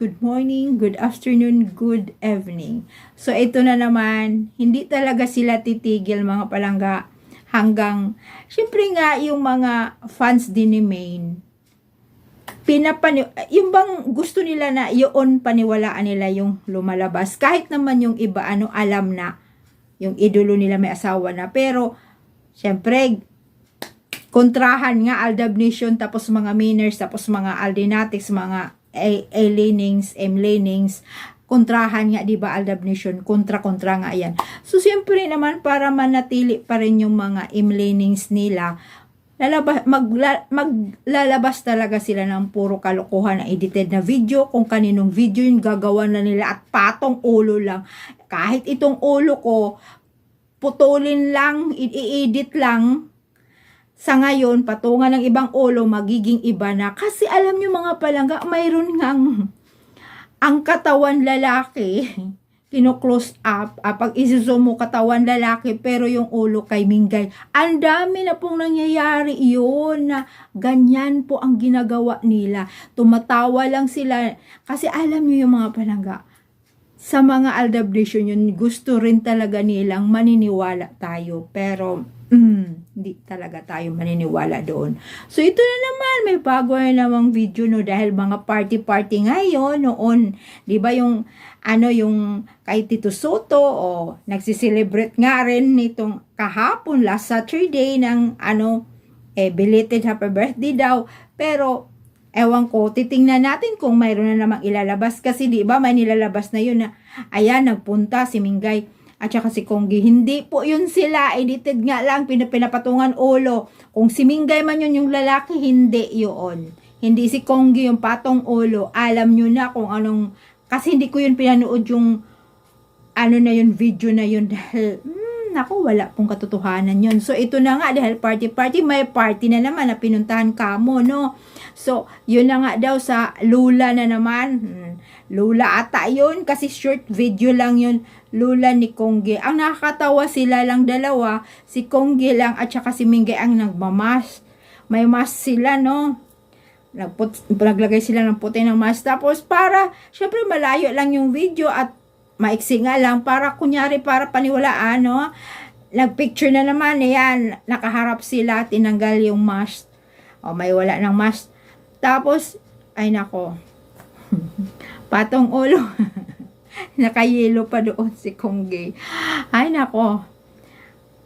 Good morning, good afternoon, good evening. So ito na naman, hindi talaga sila titigil mga palangga hanggang, syempre nga yung mga fans din ni Maine, pinapani yung bang gusto nila na yun paniwalaan nila yung lumalabas kahit naman yung iba ano alam na yung idolo nila may asawa na pero syempre kontrahan nga Aldab Nation tapos mga Miners tapos mga Aldinatics mga A- A-Lanings, M-Lanings kontrahan nga 'di ba Aldab Nation kontra-kontra nga yan so siyempre naman para manatili pa rin yung mga M-Lanings nila lalabas, magla, maglalabas talaga sila ng puro kalokohan na edited na video. Kung kaninong video yung gagawa na nila at patong ulo lang. Kahit itong ulo ko, putulin lang, i-edit lang. Sa ngayon, patungan ng ibang ulo, magiging iba na. Kasi alam nyo mga palangga, mayroon ngang ang katawan lalaki kino-close up, ah, pag isuzoom mo katawan lalaki, pero yung ulo kay Mingay. Ang dami na pong nangyayari yun na ganyan po ang ginagawa nila. Tumatawa lang sila. Kasi alam niyo yung mga palangga, sa mga aldabration yun, gusto rin talaga nilang maniniwala tayo. Pero, mm, hindi talaga tayo maniniwala doon. So, ito na naman, may bago na namang video, no, dahil mga party-party ngayon, noon, di ba yung, ano, yung kay Tito Soto, o, nagsiselebrate nga rin nitong kahapon, last Saturday, ng, ano, eh, belated happy birthday daw. Pero, Ewan ko, titingnan natin kung mayroon na namang ilalabas. Kasi di ba may nilalabas na yun na, ayan, nagpunta si Mingay at saka si Konggi. Hindi po yun sila. Edited nga lang, pinapinapatungan ulo. Kung si Mingay man yun yung lalaki, hindi yun. Hindi si Konggi yung patong ulo. Alam nyo na kung anong, kasi hindi ko yun pinanood yung, ano na yun, video na yun. Dahil, hmm, naku, wala pong katotohanan yun. So, ito na nga, dahil party-party, may party na naman na pinuntahan kamo, no? So, yun na nga daw sa Lula na naman. Hmm, Lula ata yun kasi short video lang yun. Lula ni Kongge. Ang nakakatawa sila lang dalawa. Si Kongge lang at saka si Mingge ang nagmamas. May mask sila, no? Nagput, naglagay sila ng puti ng mask. Tapos para, syempre malayo lang yung video at maiksi nga lang para kunyari para paniwalaan, no? Nagpicture na naman, ayan, nakaharap sila, tinanggal yung mask. O, may wala ng mask. Tapos, ay nako, patong ulo. Nakayelo pa doon si Kongge. Ay nako,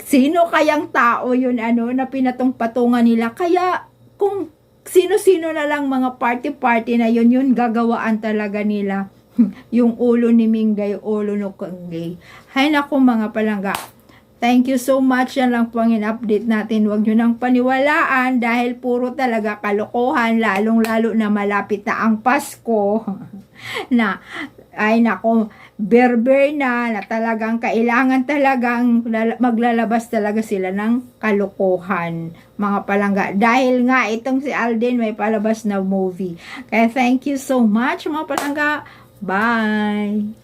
sino kayang tao yun ano na pinatong-patungan nila? Kaya kung sino-sino na lang mga party-party na yun, yun gagawaan talaga nila. yung ulo ni Mingay, ulo ni Kongge. Ay nako mga palangga, Thank you so much. Yan lang po ang in-update natin. Huwag nyo nang paniwalaan dahil puro talaga kalokohan, lalong-lalo na malapit na ang Pasko. na, ay nako, berber na, na talagang kailangan talagang lala- maglalabas talaga sila ng kalokohan, mga palangga. Dahil nga, itong si Alden may palabas na movie. Kaya thank you so much, mga palangga. Bye!